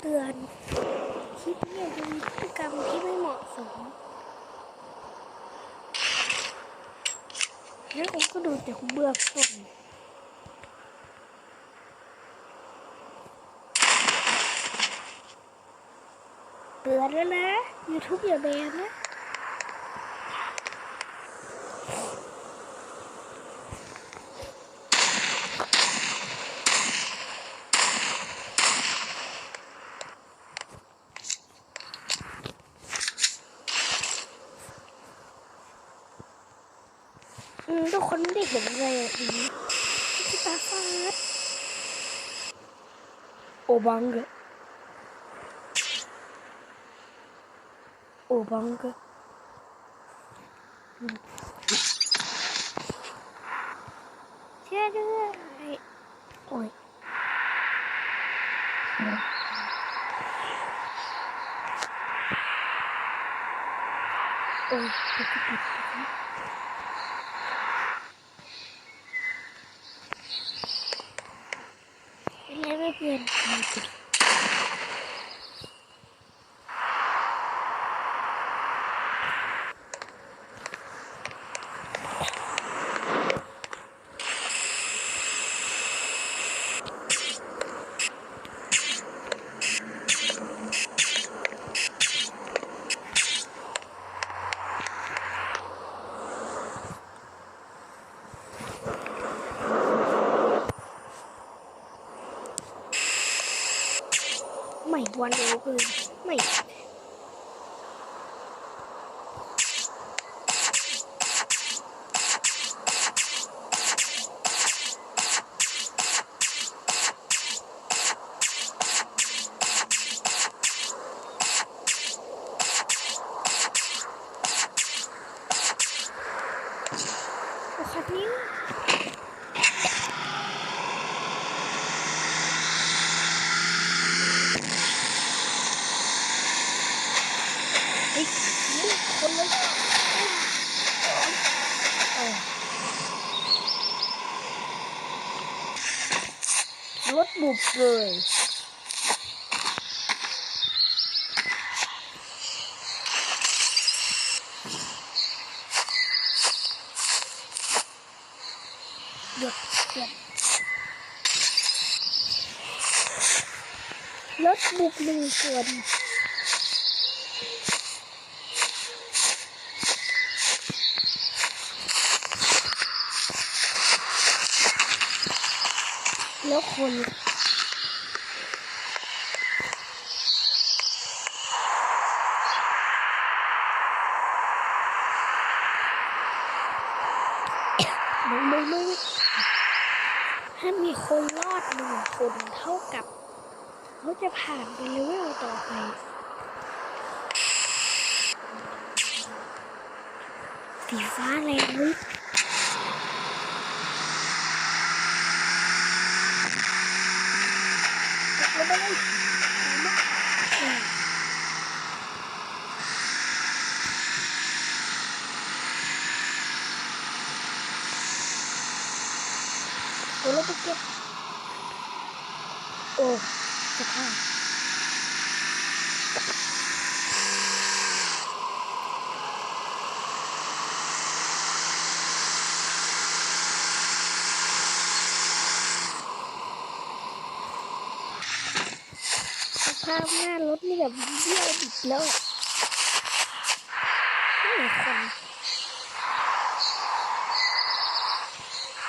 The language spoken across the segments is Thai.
เตือนคลิปนี้จะมีพฤติกรรมที่ไม่เหมาะสมแล้วผมก็ดูแต่ผมเบื่อส่งเตือนแล้วนะ YouTube อย่าแบนนะ ทุกคนไม่ได้เห็นเลยอะทีนี้พี่ตาฟาดโอบังเกอร์โอบังเกอร์อืมเชื่อด้วยโอ้ยโอ้ยปิดปิดปิดปิด เป็นไรไม่เปลี่ยนไม่เปลี่ยนไม่ วันเดียวคือไม่โอ้คันนี้ เฮ้ยนี่คนเลยเออ รถบุบเลยหยุดหยุดรถบุบหนึ่งส่วน แล้วคนไม่ไม่ไม่ถ้ามีคนรอดหนึ่งคนเท่ากับเขาจะผ่านไปเลเวลต่อไปสีฟ้าแรงลึก ลงไปเลยโอ้แล้วไปเก็บโอ้สภาพสภาพหน้ารถนี่แบบเบี้ยวบิดแล้วไม่มีคน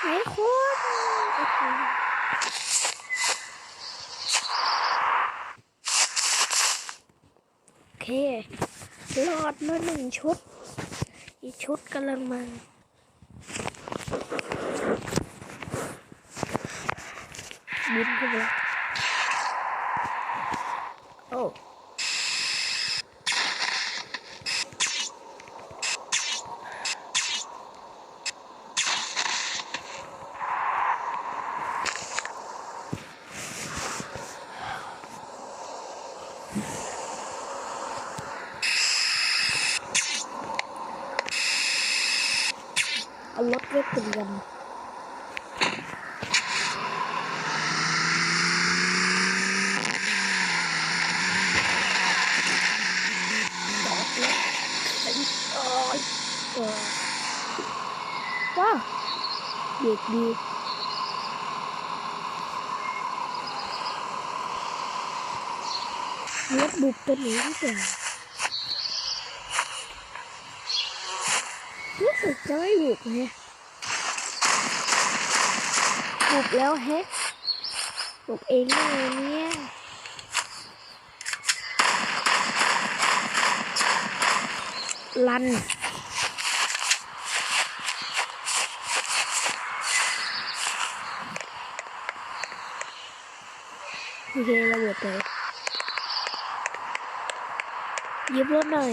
ไหนคนโอ้โหโอเครอดมาหนึ่งชุด อีกชุดกำลังมาบินขึ้นไปแล้ว โอ้เอา Wow. wow. Biệt biệt. Lớp bụt tên nữa kìa. Rất là chói buộc nha, Bụt léo hết. Bụt em nè nha. Lành. โอเคระเบิดเลยยิบรถหน่อย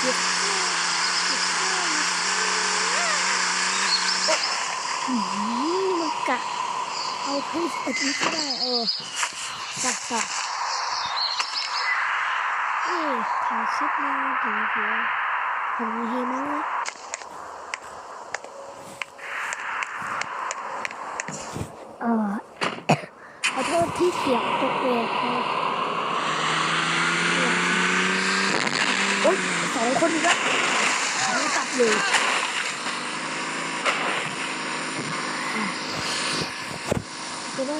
หยิบข้าวหยิบข้าวหยิบข้าวโอ้อื้อหือมันกะ เอาขึ้นอันนี้ก็ได้เออจับจับนี่ถ่ายคลิปมาถึงเพียงผมมีเฮมั้งนะเออขอโทษที่เสียงตกเวรครับโอ๊ยสองคนอีกแล้วเขาตัดเลยอะ ฮ่า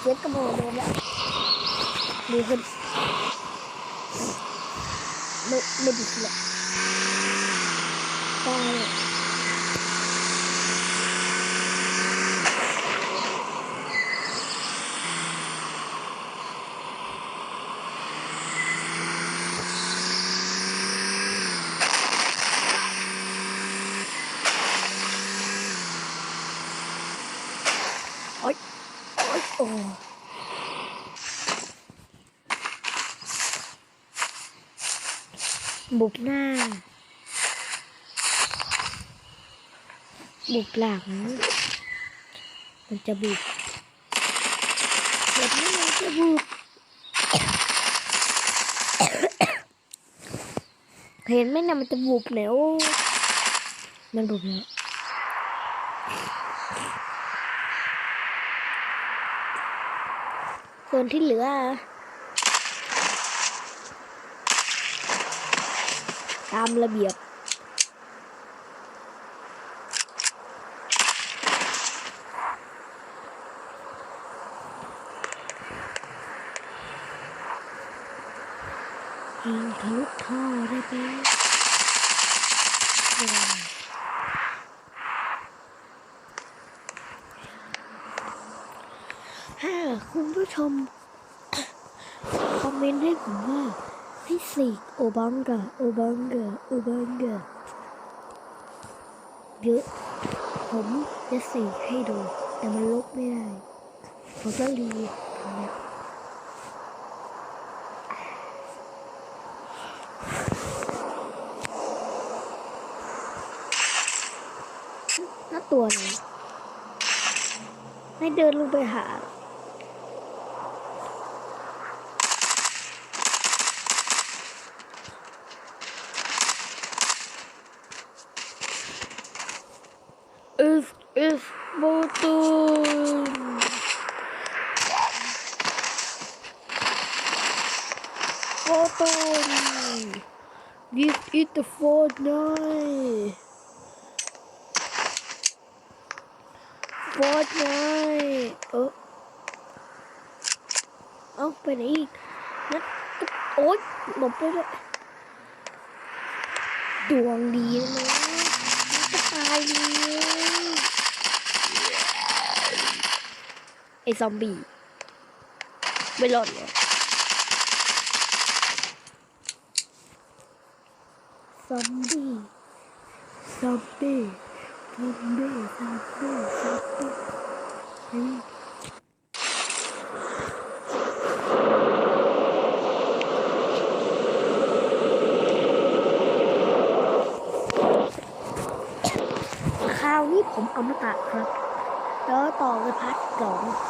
เจ็บกระโดดเลยแล้วดีขึ้นไม่ไม่ดีขึ้นแล้วได้เลย โอ้บุกหน้า บุกหลัง มันจะบุกแบบนี้มันจะบุกเห็นไหมนะมันจะบุกแล้ว มันบุกแล้ว ส่วนที่เหลือตามระเบียบยิงทะลุท่อได้ไหมไม่ได้ถ้า คุณผู้ชม คอมเมนต์ให้ผมว่าให้สีกโอบังกาโอบังกาโอบังกาเยอะผมจะสีกให้ดู แต่มันลบไม่ได้ ผมก็รีทำแบบน่าตัวไหนให้เดินลงไปหา If if button. Button. This is the Fortnite. Fortnite. เออเอาไปไหนอีกนะโอ๊ยหลบไปด้วยดวงดีนะจะตายเลย ไอ้ซอมบี้ ไม่รอดเลยซอมบี้ ซอมบี้ ซอมบี้ ซอมบี้ ซอมบี้เฮ้ยคราวนี้ผมอมตะครับ แล้วต่อไปพัดสอง